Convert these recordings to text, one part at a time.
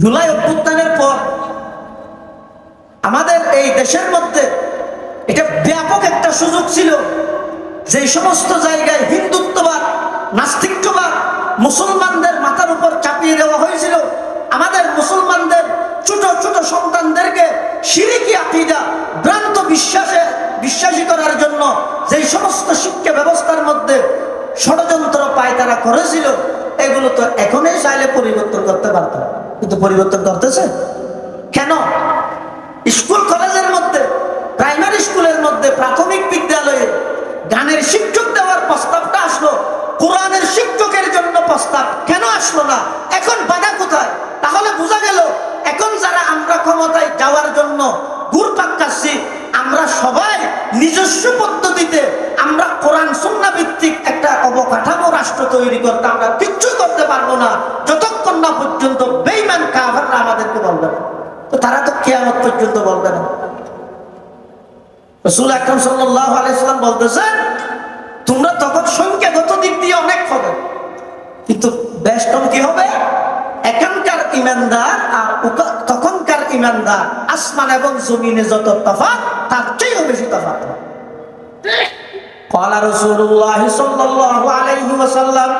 জুলাই অভ্যুত্থানের পর আমাদের এই দেশের মধ্যে এটা ব্যাপক একটা সুযোগ ছিল যে সমস্ত জায়গায় হিন্দুত্ববাদ নাস্তিকবাদ মুসলমানদের মাথার উপর চাপিয়ে দেওয়া হয়েছিল। আমাদের মুসলমানদের, ছোট ছোট সন্তানদেরকে সিরিকি আকিদা ভ্রান্ত বিশ্বাসে বিশ্বাসী করার জন্য যেই সমস্ত শিক্ষা ব্যবস্থার মধ্যে ষড়যন্ত্র পায় তারা করেছিল এগুলো তো এখনই চাইলে পরিবর্তন করতে পারত কিন্তু পরিবর্তন করতেছে? কেন? স্কুল, কলেজের মধ্যে, প্রাইমারি স্কুলের মধ্যে প্রাথমিক বিদ্যালয়ে গানের শিক্ষক দেওয়ার প্রস্তাবটা আসলো। কোরআনের শিক্ষকের জন্য প্রস্তাব কেন আসলো না? এখন বাধা কোথায়? তাহলে বোঝা গেল, এখন যারা আমরা ক্ষমতায় যাওয়ার জন্য ঘুরপাক আমরা সবাই নিজস্ব পদ্ধতিতে আমরা কোরআন সুন্না ভিত্তিক একটা অবকাঠামো রাষ্ট্র তৈরি করতে আমরা কিচ্ছু করতে পারব না। যতক্ষণ না পর্যন্ত বেইমান কাভাররা আমাদেরকে বলবে না। তো তারা তো কেয়ামত পর্যন্ত বলবে না। রসুল আকরম সাল্লাহ আলাইসাল্লাম বলতেছেন তোমরা তখন দিক দিয়ে অনেক হবে। কিন্তু বেশ কি হবে? এখানকার ইমানদার আর ইমানদার আসমান এবং জমিনে যত তফাৎ তার চেয়েও বেশি তফাৎ হবে। قال رسول الله صلى الله عليه وسلم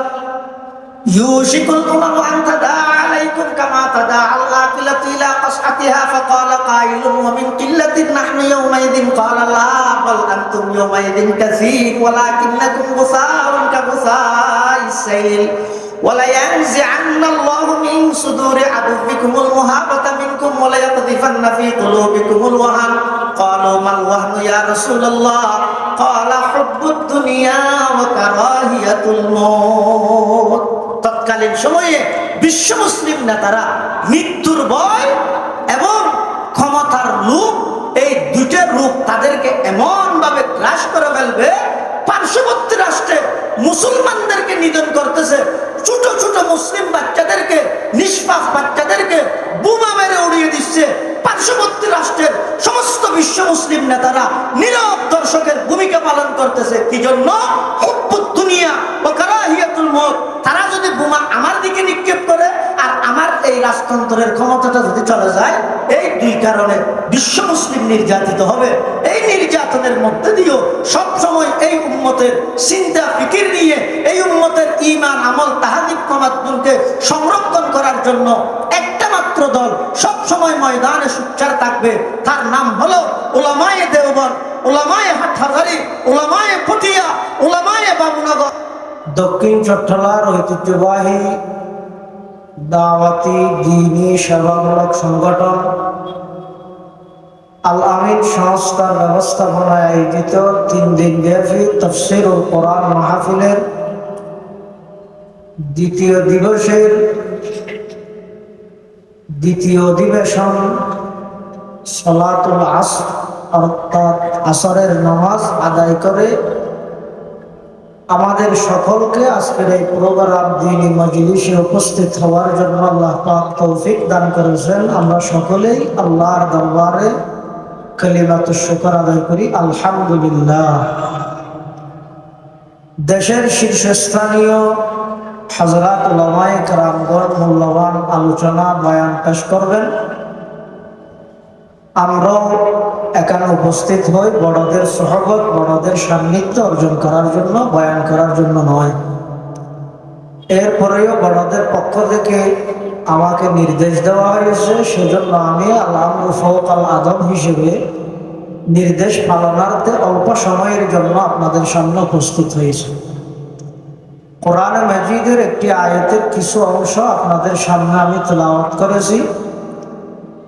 يوشك الأمم أن تداعى عليكم كما تداعى الآكلة إلى قصعتها فقال قائل ومن قلة نحن يومئذ قال لا بل أنتم يومئذ كثير ولكنكم غثاء كغثاء السيل ولينزعن الله من صدور عدوكم المهابة منكم وليقذفن في قلوبكم الوهن قالوا ما الوهن يا رسول الله قال حب الدنيا وكراهية الموت তৎকালীন সময়ে বিশ্ব মুসলিম নেতারা মৃত্যুর ভয় এবং ক্ষমতার রূপ এই দুইটা রূপ তাদেরকে এমন ভাবে গ্রাস করে ফেলবে পার্শ্ববর্তী রাষ্ট্রে মুসলমানদেরকে নিধন করতেছে। ছোট ছোট মুসলিম বাচ্চাদেরকে, নিষ্পাপ বাচ্চাদেরকে বোমা মেরে উড়িয়ে দিচ্ছে। পার্শ্ববর্তী রাষ্ট্রের সমস্ত বিশ্ব মুসলিম নেতারা নীরব দর্শকের ভূমিকা পালন করতেছে। কি জন্য? দুনিয়া ও কারাহিয়াতুল মত তারা যদি বোমা আমার দিকে নিক্ষেপ করে আর আমার এই রাজতন্ত্রের ক্ষমতাটা যদি চলে যায়, এই দুই কারণে বিশ্ব মুসলিম নির্যাতিত হবে। এই নির্যাতনের মধ্যে দিয়েও সব সময় এই উম্মতের চিন্তা, ফিকির নিয়ে এই উম্মতের ইমান আমল তাহাদিক কমাদ্দুলকে সংরক্ষণ করার জন্য একটা মাত্র দল সবসময় ময়দানে সুচ্চার থাকবে। তার নাম হলো ওলামায়ে দেওবন ওলামায়ে হাটহাজারি ওলামায়ে পটিয়া ওলামায়ে বাবুনগর দক্ষিণ চট্টলার ঐতিহ্যবাহী দাওয়াতি দিনী সেবামূলক সংগঠন আল আমিন সংস্থার ব্যবস্থাপনায় আয়োজিত তিন দিন ব্যাপী তফসির ও কোরআন মাহফিলের দ্বিতীয় দিবসের দ্বিতীয় অধিবেশন সলাতুল আস অর্থাৎ আসরের নামাজ আদায় করে আমাদের সকলকে আজকের এই প্রোগ্রাম দিনী মজলিসে উপস্থিত হওয়ার জন্য আল্লাহ পাক তৌফিক দান করেছেন। আমরা সকলেই আল্লাহর দরবারে কালিমাত শুকর আদায় করি। আলহামদুলিল্লাহ। দেশের শীর্ষস্থানীয় হজরত উলামায়ে কেরামগণ মূল্যবান আলোচনা, বয়ান পেশ করবেন। আমরাও এখানে উপস্থিত হই বড়দের সহগত বড়দের সান্নিধ্য অর্জন করার জন্য, বয়ান করার জন্য নয়। এরপরেও বড়দের পক্ষ থেকে আমাকে নির্দেশ দেওয়া হয়েছে, সেজন্য আমি আল্লাহ ফৌক আল আদম হিসেবে নির্দেশ পালনার্থে অল্প সময়ের জন্য আপনাদের সামনে উপস্থিত হয়েছে। কোরআন মজিদের একটি আয়তের কিছু অংশ আপনাদের সামনে আমি তেলাওয়াত করেছি।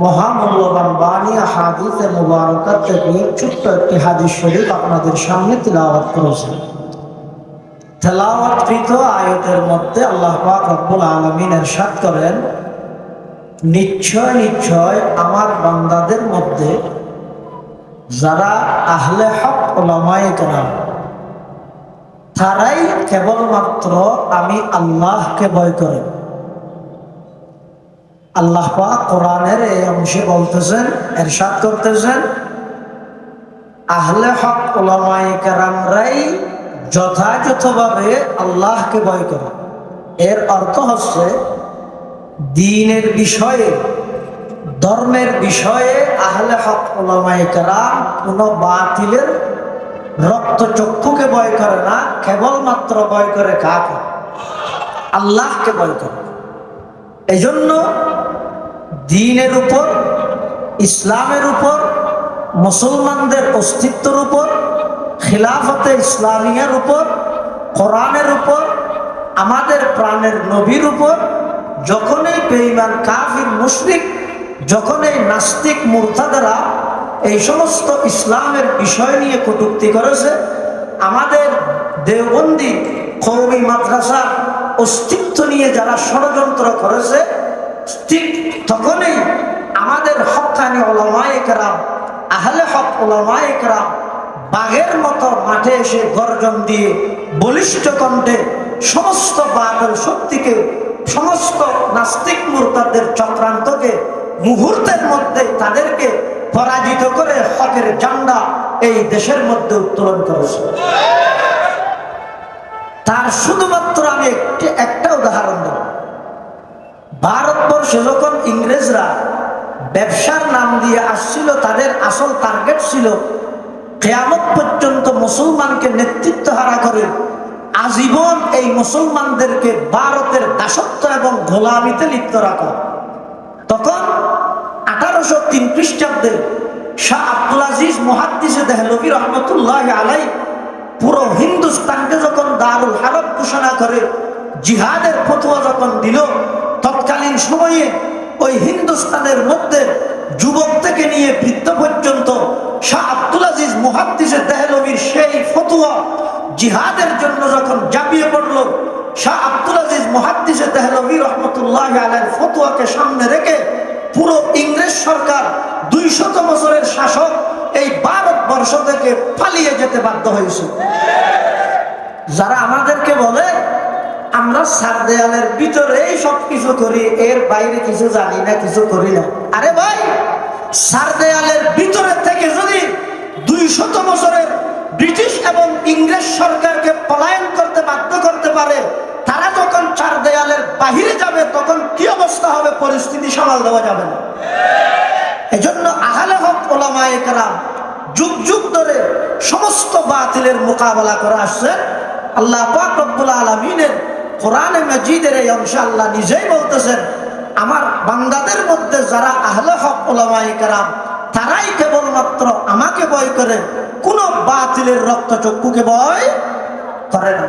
মহামূল্যবান বাণী হাদিসে মুবারকার থেকে ছোট্ট একটি হাদিস শরীফ আপনাদের সামনে তিলাওয়াত করেছেন তেলাওয়াতকৃত আয়তের মধ্যে আল্লাহ পাক রব্বুল আলমিন এরশাদ করেন, নিশ্চয় নিশ্চয় আমার বান্দাদের মধ্যে যারা আহলে হক ওলামায় কেনা তারাই কেবলমাত্র আমি আল্লাহকে ভয় করেন আল্লাহ কোরআনের এই অংশে বলতেছেন, এরশাদ করতেছেন, আহলে হক ওলামায়ে কেরামরাই যথাযথভাবে আল্লাহকে ভয় করে। এর অর্থ হচ্ছে, দিনের বিষয়ে, ধর্মের বিষয়ে আহলে হক ওলামায়ে কারাম কোনো বাতিলের রক্তচক্ষুকে ভয় করে না, কেবলমাত্র ভয় করে কাকে আল্লাহকে ভয় করে। এজন্য দিনের উপর, ইসলামের উপর, মুসলমানদের অস্তিত্বের উপর, খিলাফতে ইসলামিয়ার উপর, কোরআনের উপর, আমাদের প্রাণের নবীর উপর, যখনই বেঈমান কাফির, মুশরিক, যখনই নাস্তিক, মূর্তাদারা এই সমস্ত ইসলামের বিষয় নিয়ে কটূক্তি করেছে, আমাদের দেওবন্দি, কৌমি মাদ্রাসার অস্তিত্ব নিয়ে যারা ষড়যন্ত্র করেছে ঠিক তখনই আমাদের হকানি ওলামায়ে কেরাম আহলে হক ওলামায়ে কেরাম বাঘের মতো মাঠে এসে গর্জন দিয়ে বলিষ্ঠ কণ্ঠে সমস্ত বাদল শক্তিকে, সমস্ত নাস্তিক মূর্তাদের চক্রান্তকে, মুহূর্তের মধ্যে তাদেরকে পরাজিত করে হকের জান্ডা এই দেশের মধ্যে উত্তোলন করেছে। তার শুধুমাত্র আমি একটি একটা উদাহরণ দেব। ভারতবর্ষে যখন ইংরেজরা ব্যবসার নাম দিয়ে আসছিল, তাদের আসল টার্গেট ছিল কেয়ামত পর্যন্ত মুসলমানকে নেতৃত্ব হারা করে আজীবন এই মুসলমানদেরকে ভারতের দাসত্ব এবং গোলামিতে লিপ্ত রাখা। তখন আঠারোশো তিন খ্রিস্টাব্দে শাহ আব্দুল আজিজ মহাদ্দিসে দেহলবী রহমতুল্লাহ আলাই পুরো হিন্দুস্তানকে যখন দারুল হারব ঘোষণা করে জিহাদের ফতুয়া যখন দিল তৎকালীন সময়ে ওই হিন্দুস্তানের মধ্যে যুবক থেকে নিয়ে বৃদ্ধ পর্যন্ত শাহ আব্দুল আজিজ মুহাদ্দিসের দেহলবীর সেই ফতুয়া জিহাদের জন্য যখন জাপিয়ে পড়ল, শাহ আব্দুল আজিজ মুহাদ্দিসের দেহলবী রহমতুল্লাহ আলের ফতুয়াকে সামনে রেখে পুরো ইংরেজ সরকার দুই শত বছরের শাসক এই ভারতবর্ষ থেকে পালিয়ে যেতে বাধ্য হয়েছে। যারা আমাদেরকে বলে, আমরা দেয়ালের ভিতরেই সব কিছু করি, এর বাইরে কিছু জানি না, কিছু করি না। আরে ভাই, সার দেয়ালের ভিতরে থেকে যদি দুই শত বছরের ব্রিটিশ এবং ইংরেজ সরকারকে পলায়ন করতে বাধ্য করতে পারে, তারা যখন চার দেয়ালের বাহিরে যাবে, তখন কি অবস্থা হবে? পরিস্থিতি সামাল দেওয়া যাবে না। এজন্য আহলে হক ওলামায়ে কেরাম যুগ যুগ ধরে সমস্ত বাতিলের মোকাবেলা করে আসছে আল্লাহ পাক রব্বুল আলমিনের কোরআনে মজিদের এই অংশে আল্লাহ নিজেই বলতেছেন, আমার বান্দাদের মধ্যে যারা আহলে হক ওলামায়ে কারাম, তারাই কেবলমাত্র আমাকে ভয় করে, কোনো বাতিলের রক্তচক্ষুকে ভয় করে না।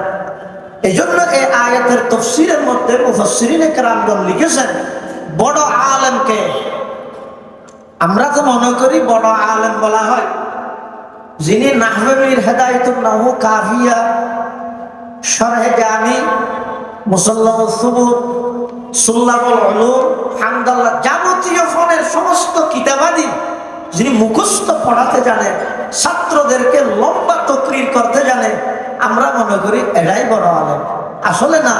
এই জন্য এই আয়াতের তফসিরের মধ্যে মুফসিরিনে কেরামগণ লিখেছেন, বড় আলেমকে, আমরা তো মনে করি বড় আলেম বলা হয়, যিনি নাহবের হেদায়তুল নাহু কাফিয়া সরহে জামি যাবতীয় ফোনের সমস্ত কিতাবাদি যিনি মুখস্থ পড়াতে জানেন ছাত্রদেরকে লম্বা তকরির করতে জানে, আমরা মনে করি এটাই বড় আলেম। আসলে না,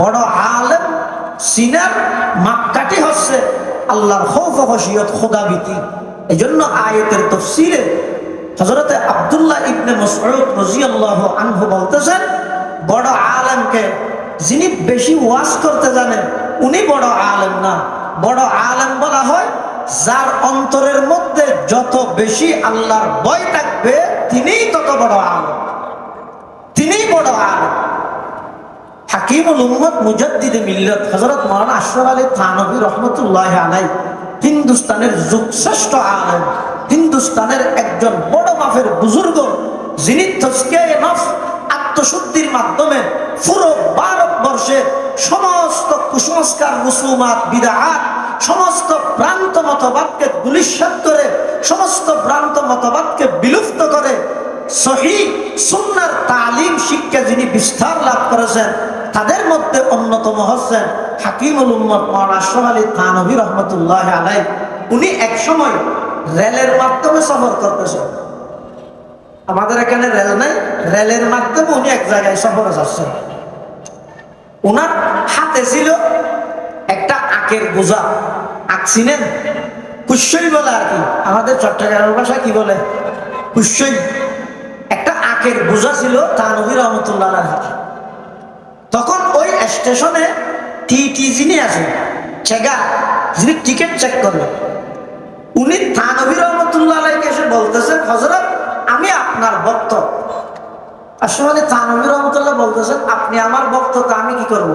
বড় আলেম সিনার মাপকাঠি হচ্ছে আল্লাহর খৌফ হসিয়ত খোদাবিতি এই জন্য আয়তের তফসিরে হজরতে আবদুল্লাহ ইবনে মসরুদ রাজিয়াল্লাহ আনহু বলতেছেন, বড় আলেমকে যিনি বেশি ওয়াজ করতে জানেন, উনি বড় আলেম না। বড় আলেম বলা হয়, যার অন্তরের মধ্যে যত বেশি আল্লাহর ভয় থাকবে, তিনিই তত বড় আলেম। তিনিই বড় আলেম। হাকিমুল উম্মত মুজাদ্দিদে মিল্লত হযরত মাওলানা আশরাফ আলী থানভী রহমতুল্লাহ আলাই হিন্দুস্তানের যুগশ্রেষ্ঠ আলেম। হিন্দুস্তানের একজন বড় মাফের বুজুর্গ, যিনি তসকে নফ আত্মশুদ্ধির মাধ্যমে পুরো ভারতবর্ষে সমস্ত কুসংস্কার মুসলমাত বিদাহাত সমস্ত ভ্রান্ত মতবাদকে গুলিশ্বাত করে, সমস্ত ভ্রান্ত মতবাদকে বিলুপ্ত করে সহি সুন্নার তালিম শিক্ষা যিনি বিস্তার লাভ করেছেন, তাদের মধ্যে অন্যতম হচ্ছেন হাকিমুল উম্মত মৌলানা আলী রহমতুল্লাহ আলাই উনি এক সময় রেলের মাধ্যমে সফর করতেছে আমাদের এখানে রেল নাই। রেলের মাধ্যমে উনি এক জায়গায় সফরে যাচ্ছেন। ওনার হাতে ছিল একটা আখের বোঝা। আখ চিনেন? কুশ্বই বলে আর কি। আমাদের চট্টগ্রামের ভাষা কি বলে? কুশ্বই একটা আখের বোঝা ছিল তানবী রহমতুল্লাহ হাতে তখন ওই স্টেশনে টিটি যিনি আছেন, চেগা, যিনি টিকিট চেক করলেন, উনি থানবী রহমতুল্লাহ আলাইকে এসে বলতেছেন হজরত আমি আপনার ভক্ত। আসলে থানবী রহমতুল্লাহ বলতেছেন, আপনি আমার ভক্ত, তো আমি কি করব?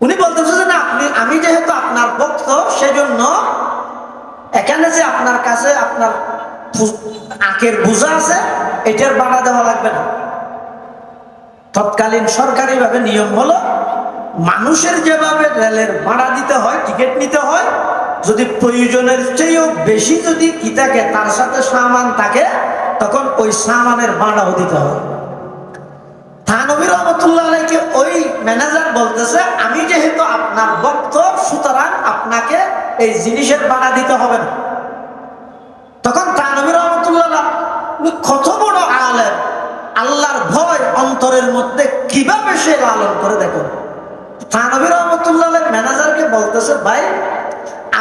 উনি বলতেছেন আপনি, আমি যেহেতু আপনার ভক্ত, সেজন্য এখানে যে আপনার কাছে আপনার আখের বোঝা আছে, এটার বাড়া দেওয়া লাগবে না। তৎকালীন সরকারিভাবে নিয়ম হলো, মানুষের যেভাবে রেলের ভাড়া দিতে হয়, টিকিট নিতে হয় যদি প্রয়োজনের চেয়েও বেশি যদি কি থাকে, তার সাথে সামান থাকে, তখন ওই সামানের ভাড়াও দিতে হবে। থানবী রহমতুল্লাহ ওই ম্যানেজার বলতেছে, আমি যেহেতু আপনার ভক্ত, সুতরাং আপনাকে এই জিনিসের ভাড়া দিতে হবে না। তখন তানবী রহমতুল্লাহ কত বড় আলেম, আল্লাহর ভয় অন্তরের মধ্যে কীভাবে সে লালন করে দেখুন তানবী রহমতুল্লাহ ম্যানেজারকে বলতেছে, ভাই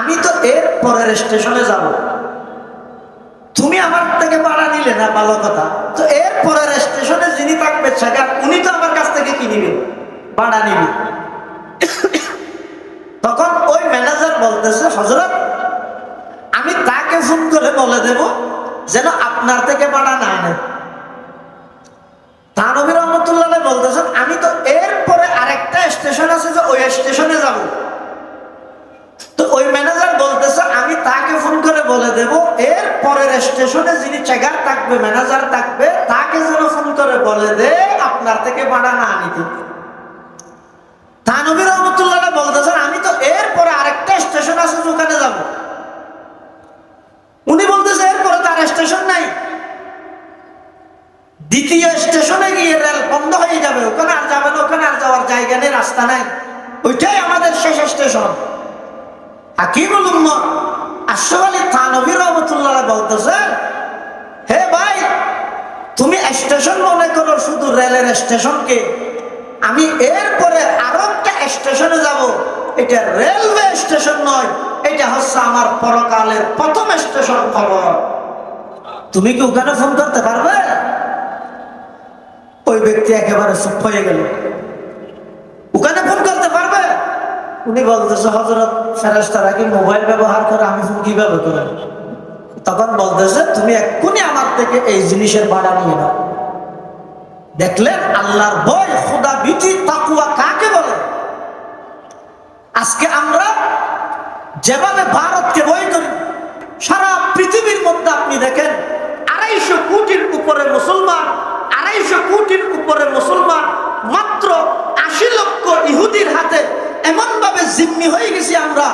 আমি তো এর পরের স্টেশনে যাব। তুমি আমার থেকে ভাড়া নিলে না, ভালো কথা। তো এর পরের স্টেশনে যিনি থাকবে, সেটা উনি তো আমার কাছ থেকে কি নিবে ভাড়া নিবে। তখন ওই ম্যানেজার বলতেছে হজরত আমি তাকে ফোন করে বলে দেব যেন আপনার থেকে ভাড়া না নেয়। তানবী রহমতুল্লাহ বলতেছেন, আমি তো এরপরে আরেকটা স্টেশন আছে যে ওই স্টেশনে যাব। তো ওই ম্যানেজার বলতেছে, আমি তাকে ফোন করে বলে দেব, এর পরের স্টেশনে যিনি চেকার থাকবে, ম্যানেজার থাকবে, তাকে যেন ফোন করে বলে দে, আপনার থেকে ভাড়া না নিতে। তানবী রহমতুল্লাহ বলতেছেন, আমি তো এরপরে আরেকটা স্টেশন আছে যে ওখানে যাব উনি বলতেছে এরপরে তার স্টেশন নাই দ্বিতীয় স্টেশনে গিয়ে রেল বন্ধ হয়ে যাবে ওখানে আর যাবে না ওখানে আর যাওয়ার জায়গা নেই রাস্তা নাই ওইটাই আমাদের শেষ স্টেশন হাকিমুল উম্মত আশরাফ আলী থানবী রহমতুল্লাহ বলতেছে হে ভাই তুমি স্টেশন মনে করো শুধু রেলের স্টেশনকে। আমি এরপরে আরও একটা স্টেশনে যাব। এটা রেলওয়ে স্টেশন নয়, এটা হচ্ছে আমার পরকালের প্রথম স্টেশন খবর। তুমি কি ওখানে ফোন করতে পারবে? ওই ব্যক্তি একেবারে চুপ হয়ে গেল। ওখানে ফোন করতে পারবে? উনি বলতেছে হজরত ফেরেস্তারা কি মোবাইল ব্যবহার করে আমি ফোন কীভাবে করে তখন বলতেছে, তুমি এক্ষুনি আমার থেকে এই জিনিসের ভাড়া নিয়ে নাও। দেখলেন আল্লাহর ভয়, খোদা বিটি তাকুয়া কাকে বলে? আজকে আমরা যেভাবে ভারতকে ভয় করি, সারা পৃথিবীর মধ্যে আপনি দেখেন, আড়াইশো কোটির উপরে মুসলমান, আড়াইশো কোটির উপরে মুসলমান, মাত্র আশি লক্ষ ইহুদির হাতে এমন ভাবে জিম্মি হয়ে গেছি আমরা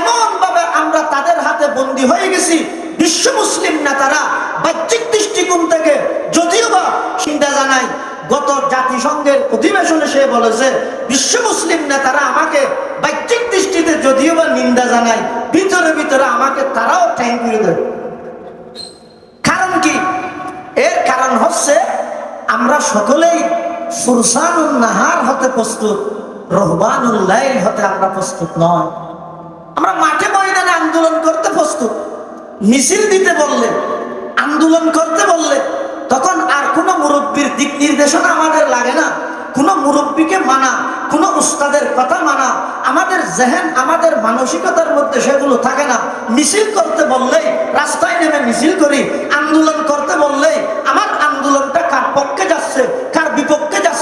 এমন ভাবে আমরা তাদের হাতে বন্দী হয়ে গেছি। বিশ্ব মুসলিম নেতারা বাহ্যিক দৃষ্টিকোণ থেকে যদিও বা চিন্তা জানাই গত জাতিসংঘের অধিবেশনে সে বলেছে, বিশ্ব মুসলিম নেতারা আমাকে বাহ্যিক দৃষ্টিতে যদিও বা নিন্দা জানায়, ভিতরে ভিতরে আমাকে তারাও ঠ্যাং করে দেয় কারণ কি? এর কারণ হচ্ছে আমরা সকলেই ফুরসানুল নাহার হতে প্রস্তুত। রহবানুল লাইল হতে আমরা প্রস্তুত নয়। আমরা মাঠে ময়দানে আন্দোলন করতে প্রস্তুত। মিছিল দিতে বললে, আন্দোলন করতে বললে, তখন আর কোনো মুরব্বীর দিক নির্দেশনা আমাদের লাগে না। কোনো মুরব্বীকে মানা, কোনো উস্তাদের কথা মানা, আমাদের জেহেন, আমাদের মানসিকতার মধ্যে সেগুলো থাকে না। মিছিল করতে বললেই, রাস্তায় নেমে মিছিল করি, আন্দোলন করতে বললেই, আমার আন্দোলনটা কার পক্ষে যাচ্ছে?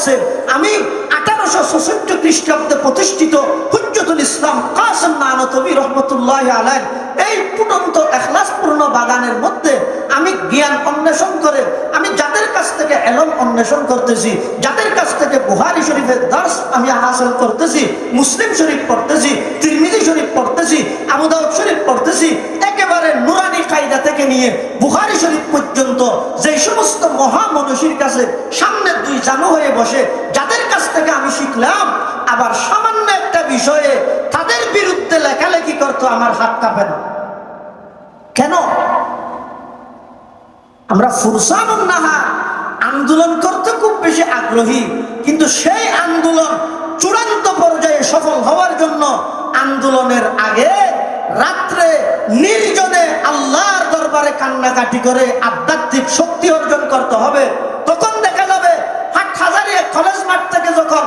যাচ্ছে আমি আঠারোশো ছষট্টি খ্রিস্টাব্দে প্রতিষ্ঠিত হুজ্জতুল ইসলাম কাসম নানতবি রহমতুল্লাহ আলাই এই ফুটন্ত এখলাসপূর্ণ বাগানের মধ্যে আমি জ্ঞান অন্বেষণ করে, আমি যাদের কাছ থেকে এলম অন্বেষণ করতেছি, যাদের কাছ থেকে বুহারি শরীফের দর্শ আমি হাসিল করতেছি, মুসলিম শরীফ পড়তেছি, তিরমিজি শরীফ পড়তেছি আবুদাউদ শরীফ পড়তেছি একেবারে কায়দা থেকে নিয়ে বুহারি শরীফ পর্যন্ত যে সমস্ত মহামনুষীর কাছে সামনে দুই জানু হয়ে বসে, যাদের কাছ থেকে আমি শিখলাম, আবার সামান্য একটা বিষয়ে তাদের বিরুদ্ধে লেখালেখি করতো আমার হাত কাঁপে না। কেন? আমরা ফুরসান নাহা আন্দোলন করতে খুব বেশি আগ্রহী, কিন্তু সেই আন্দোলন চূড়ান্ত পর্যায়ে সফল হওয়ার জন্য আন্দোলনের আগে রাত্রে নির্জনে আল্লাহর দরবারে কান্নাকাটি করে আধ্যাত্মিক শক্তি অর্জন করতে হবে, তখন দেখা যাবে হাট কলেজ মাঠ থেকে যখন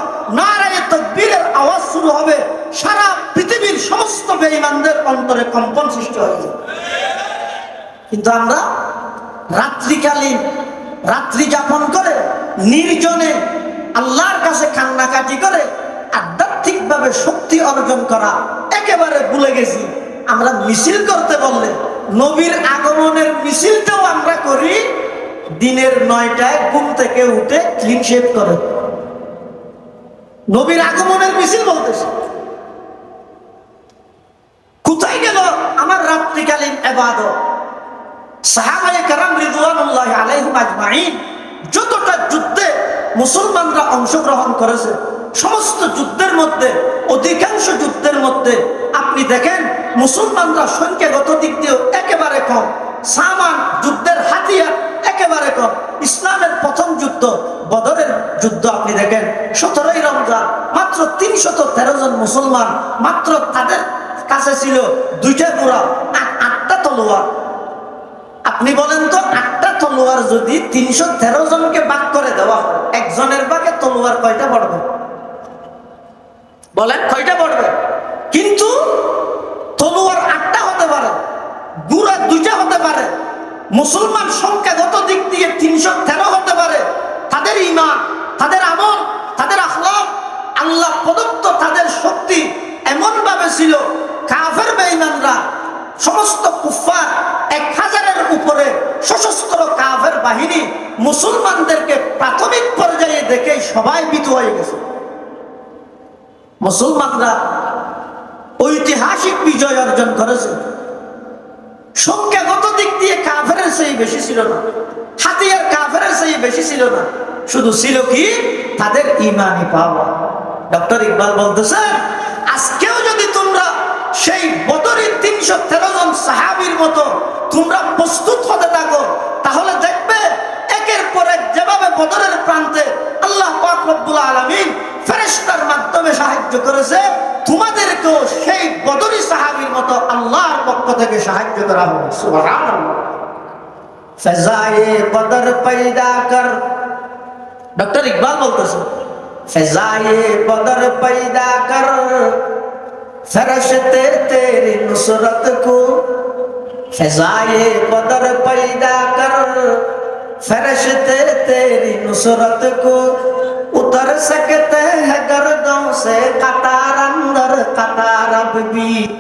তকবীরের আওয়াজ শুরু হবে, সারা পৃথিবীর সমস্ত বেঈমানদের অন্তরে কম্পন সৃষ্টি কিন্তু আমরা রাত্রিকালীন রাত্রি যাপন করে, নির্জনে আল্লাহর কাছে কান্নাকাটি করে আধ্যাত্মিকভাবে শক্তি অর্জন করা একেবারে ভুলে গেছি। আমরা মিছিল করতে বললে নবীর আগমনের মিছিলটাও আমরা করি, দিনের নয়টায় ঘুম থেকে উঠে ক্লিন শেভ করে। নবীর আগমনের মিছিল বলতেছে। কোথায় গেল আমার রাত্রিকালীন সাহাবায়ে কারাম যতটা যুদ্ধে মুসলমানরা অংশগ্রহণ করেছে, সমস্ত যুদ্ধের মধ্যে, অধিকাংশ যুদ্ধের মধ্যে আপনি দেখেন, মুসলমানরা সংখ্যাগত দিক দিয়েও একেবারে কম। সামান যুদ্ধের হাতিয়ার একেবারে কম। ইসলামের প্রথম যুদ্ধ, বদরের যুদ্ধ আপনি দেখেন, সতেরোই রমজান, মাত্র তিনশত তেরো জন মুসলমান, মাত্র তাদের কাছে ছিল দুইটা গোড়া আট- আটটা তলোয়ার। আপনি বলেন তো, আটটা তলোয়ার যদি তিনশো তেরো জনকে বাক করে দেওয়া হয়, একজনের বাকে তলোয়ার কয়টা পড়বে? বলেন, কয়টা পড়বে? কিন্তু তলোয়ার আটটা হতে পারে গুড়া দুইটা হতে পারে, মুসলমান সংখ্যাগত দিক দিয়ে তিনশো তেরো হতে পারে। তাদের ইমান তাদের আমল, তাদের আখলাক, আল্লাহ প্রদত্ত তাদের শক্তি এমন ভাবে ছিল, কাফের বেঈমানরা, সমস্ত কুফার এক হাজারের উপরে সশস্ত্র কাফের বাহিনী মুসলমানদেরকে প্রাথমিক পর্যায়ে দেখে সবাই ভীত হয়ে গেছে। মুসলমানরা ঐতিহাসিক বিজয় অর্জন করেছে। সংখ্যাগত দিক দিয়ে কাফের সেই বেশি ছিল না। হাতিয়ার কাফের সেই বেশি ছিল না। শুধু ছিল কি? তাদের ইমানি পাওয়া। ডক্টর ইকবাল বলতেছেন আজকেও যদি তোমরা সেই বদরের তিনশো তেরো জন সাহাবির মতো তোমরা প্রস্তুত হতে থাকো, তাহলে দেখবে একের পর এক যেভাবে বদরের প্রান্তে আল্লাহ পাক রব্বুল আলামিন ফেরেস্তার মাধ্যমে সাহায্য করেছে, তোমাদেরকেও সেই বদরি সাহাবির মতো আল্লাহর পক্ষ থেকে সাহায্য করা হবে ফেজায়ে কদর পয়দা কর। ডক্টর ইকবাল বলতেছে, ফেজায়ে কদর পয়দা কর। ফেরশতে তেরি নুসরত কো। ফেজায়ে কদর পয়দা কর। ফেরশতে তেরি নুসরত কো। उतर सकते हैं गर्दों से कतार अंदर, कतार अब भी।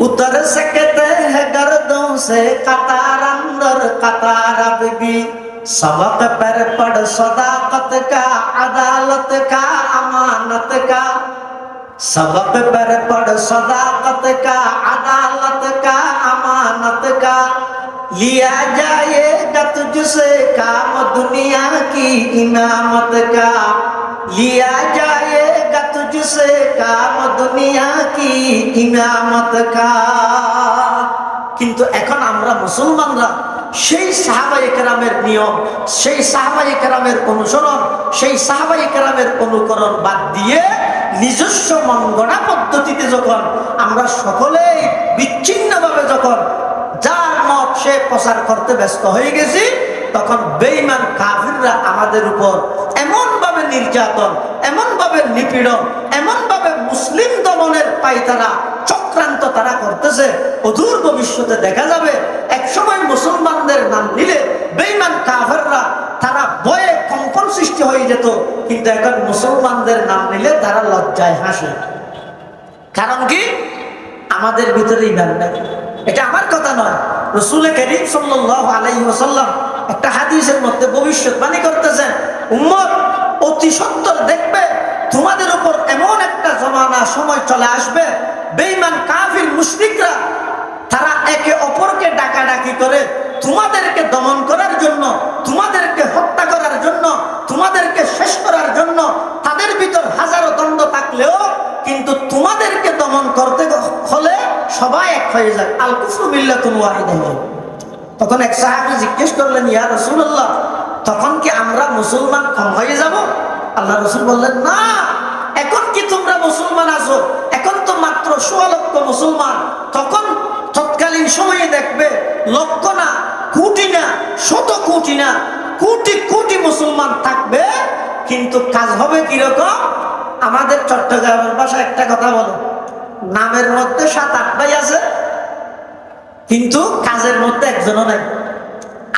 उतर सकते हैं गर्दों से कतार अंदर, कतार अब भी। सबक पर पढ़ सदाकत का, अदालत का, अमानत का। सबक पर पढ़ सदाकत का, अदालत का, अमानत का। लिया जाएगा तुझसे काम दुनिया की इमामत का लिया जाएगा तुझसे काम दुनिया की इमामत का কিন্তু এখন আমরা মুসলমানরা সেই সাহাবাই কেরামের নিয়ম সেই সাহাবাই কেরামের অনুসরণ সেই সাহাবাই কেরামের অনুকরণ বাদ দিয়ে নিজস্ব মঙ্গনা পদ্ধতিতে যখন আমরা সকলেই বিচ্ছিন্নভাবে যখন যার মত প্রচার করতে ব্যস্ত হয়ে গেছি, তখন বেইমান কাফিররা আমাদের উপর এমন ভাবে নির্যাতন এমন ভাবে নিপীড়ন এমন ভাবে মুসলিম দমনের পাইতারা চক্রান্ত তারা করতেছে। অদূর ভবিষ্যতে দেখা যাবে, একসময় মুসলমানদের নাম নিলে বেইমান কাফেররা তারা বয়ে কম্পন সৃষ্টি হয়ে যেত, কিন্তু এখন মুসলমানদের নাম নিলে তারা লজ্জায় হাসে। কারণ কি? আমাদের ভিতরে ইমান নাই। এটা আমার কথা নয়। রসুল করিম সাল্লাহ আলাই ওসাল্লাম একটা হাদিসের মধ্যে ভবিষ্যৎবাণী করতেছেন, উম্মত, অতি সত্তর দেখবে, তোমাদের উপর এমন একটা জমানা সময় চলে আসবে বেইমান কাফির মুশরিকরা, তারা একে অপরকে ডাকাডাকি করে তোমাদেরকে দমন করার জন্য তোমাদেরকে হত্যা করার জন্য তোমাদেরকে শেষ করার জন্য তাদের ভিতর হাজারো দ্বন্দ্ব থাকলেও কিন্তু তোমাদেরকে দমন করতে হলে সবাই এক হয়ে যায়। আল তখন এক সাহাবি জিজ্ঞেস করলেন, ইয়া তখন কি আমরা মুসলমান কম হয়ে যাব? আল্লাহ রসুল বললেন, না, এখন কি তোমরা মুসলমান আছো? এখন তো মাত্র সোয়া লক্ষ মুসলমান। তখন তৎকালীন সময়ে দেখবে, লক্ষ না, কোটি না, শত কোটি না, কোটি কোটি মুসলমান থাকবে। কিন্তু কাজ হবে কীরকম? আমাদের চট্টগ্রামের ভাষায় একটা কথা বলো। নামের মধ্যে সাত, আট ভাই আছে, কিন্তু কাজের মধ্যে একজনও নাই।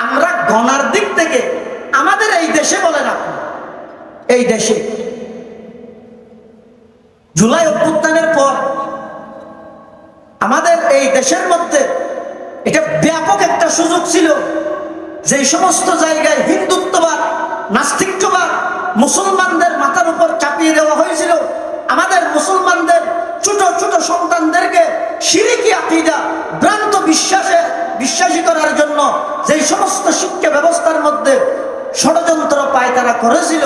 আমরা গণার দিক থেকে আমাদের এই দেশে বলে না এই দেশে। জুলাই অভ্যুত্থানের পর আমাদের এই দেশের মধ্যে এটা ব্যাপক একটা সুযোগ ছিল যে সমস্ত জায়গায় হিন্দুত্ববাদ নাস্তিকবাদ মুসলমানদের মাথার উপর চাপিয়ে দেওয়া হয়েছিল। আমাদের মুসলমানদের, ছোট ছোট সন্তানদেরকে সিরিকি আকিদা, ভ্রান্ত বিশ্বাসে বিশ্বাসী করার জন্য যে সমস্ত শিক্ষা ব্যবস্থার মধ্যে ষড়যন্ত্র পায় তারা করেছিল,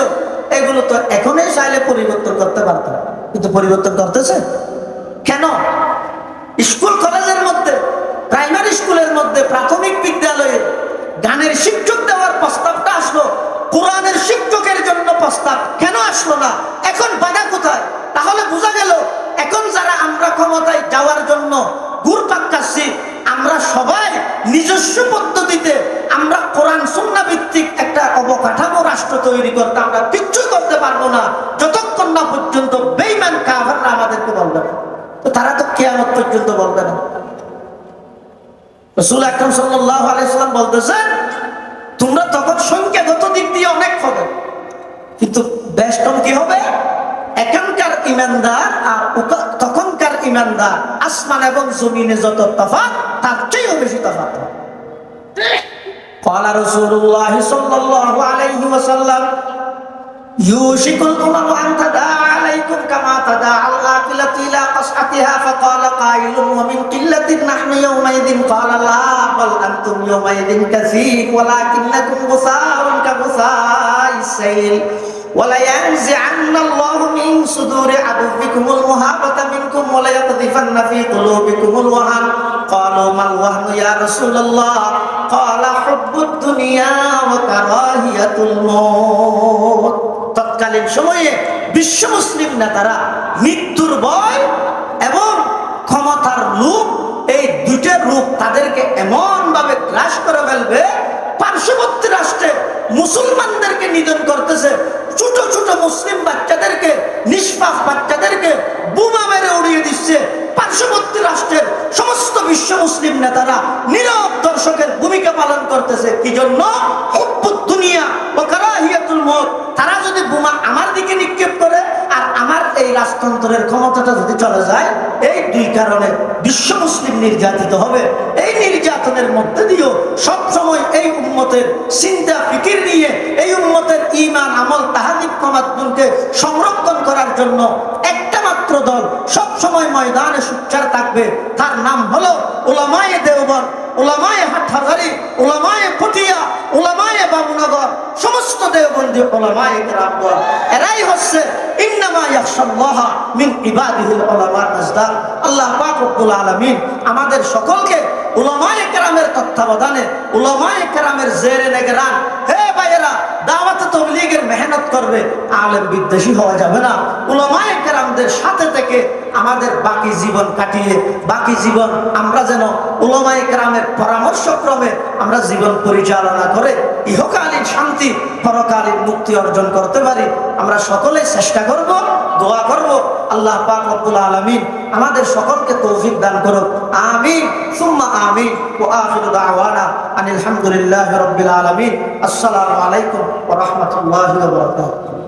এগুলো তো এখনই চাইলে পরিবর্তন করতে পারত। কিন্তু পরিবর্তন করতেছে? কেন? স্কুল, কলেজের মধ্যে, প্রাইমারি স্কুলের মধ্যে প্রাথমিক বিদ্যালয়ে গানের শিক্ষক দেওয়ার প্রস্তাবটা আসলো, কোরআনের শিক্ষকের জন্য প্রস্তাব কেন আসলো না? এখন বাধা কোথায় তাহলে বোঝা গেল এখন যারা আমরা ক্ষমতায় যাওয়ার জন্য ঘুরপাক কাটছি আমরা সবাই নিজস্ব পদ্ধতিতে আমরা কোরআন সুন্না ভিত্তিক একটা অবকাঠামো রাষ্ট্র তৈরি করতে আমরা কিচ্ছু করতে পারব না। যতক্ষণ না পর্যন্ত বেইমান কাভাররা আমাদেরকে বলবে না। তো তারা তো কেয়ামত পর্যন্ত বলবে না। রসুল আকরম সাল্লাহ আলাইসাল্লাম বলতেছেন তোমরা তখন দিক দিয়ে অনেক হবে। কিন্তু বেষ্টম কি হবে? এখানকার ইমানদার আর ইমানদার আসমান এবং জমিনে যত তফাৎ তার চেয়েও বেশি তফাৎ হবে। قال رسول الله صلى الله عليه وسلم يوشك الأمم أن تداعى عليكم كما تداعى الآكلة إلى قصعتها فقال قائل ومن قلة نحن يومئذ قال لا بل أنتم يومئذ كثير ولكنكم غثاء كغثاء السيل ولينزعن الله من صدور عدوكم المهابة منكم وليقذفن في قلوبكم الوهن قالوا ما الوهن يا رسول الله قال حب الدنيا وكراهية الموت তৎকালীন সময়ে বিশ্ব মুসলিম নেতারা মৃত্যুর ভয় এবং ক্ষমতার রূপ এই দুইটা রূপ তাদেরকে এমন ভাবে গ্রাস করে ফেলবে পার্শ্ববর্তী রাষ্ট্রে মুসলমানদেরকে নিধন করতেছে নিষ্পাপ বাচ্চাদেরকে বোমা মেরে উড়িয়ে দিচ্ছে পার্শ্ববর্তী রাষ্ট্রের সমস্ত বিশ্ব মুসলিম নেতারা। নীরব দর্শকের ভূমিকা পালন করতেছে। কি জন্য দুনিয়া তারা যদি বোমা আমার দিকে নিক্ষেপ করে রাজতন্ত্রের ক্ষমতাটা যদি চলে যায়, এই দুই কারণে বিশ্ব মুসলিম নির্যাতিত হবে। এই নির্যাতনের মধ্যে দিয়েও সবসময় এই উন্মতের চিন্তা, ফিকির নিয়ে এই উম্মতের ইমান আমল তাহাদিক প্রমাদকে সংরক্ষণ করার জন্য একটা মাত্র দল সব সময় ময়দানে সুচ্চার থাকবে। তার নাম হলো ওলামায়ে দেওবন ওলামায়ে হাটহাজারি ওলামায়ে পটিয়া ওলামায়ে বাবুনগর, সমস্ত দেওবন্দি ওলামায়ে গ্রামগর এরাই হচ্ছে মিন আল্লাহ পাক রব্বুল আমাদের সকলকে উলামায়ে কেরামের তত্ত্বাবধানে, উলামায়ে কেরামের জেরে নেগরান, হে ভাইয়েরা, দাওয়াতে তবলিগের মেহনত করবে, আলেম বিদ্বেষী হওয়া যাবে না। উলামায়ে কেরামদের সাথে থেকে আমাদের বাকি জীবন কাটিয়ে, বাকি জীবন আমরা যেন উলামায়ে কেরামের পরামর্শক্রমে আমরা জীবন পরিচালনা করে ইহকালীন শান্তি, পরকালীন মুক্তি অর্জন করতে পারি। আমরা সকলে চেষ্টা করব দোয়া করব। আল্লাহ পাক রব্বুল আলামিন আমাদের সকলকে তৌফিক দান করুক। আমিন। সুম্মা আমিন। ওয়া আখিরু দাওয়ানা আনিল হামদুলিল্লাহি রব্বিল আলামিন। আসসালামু আলাইকুম ওয়া রাহমাতুল্লাহি ওয়া বারাকাতুহু।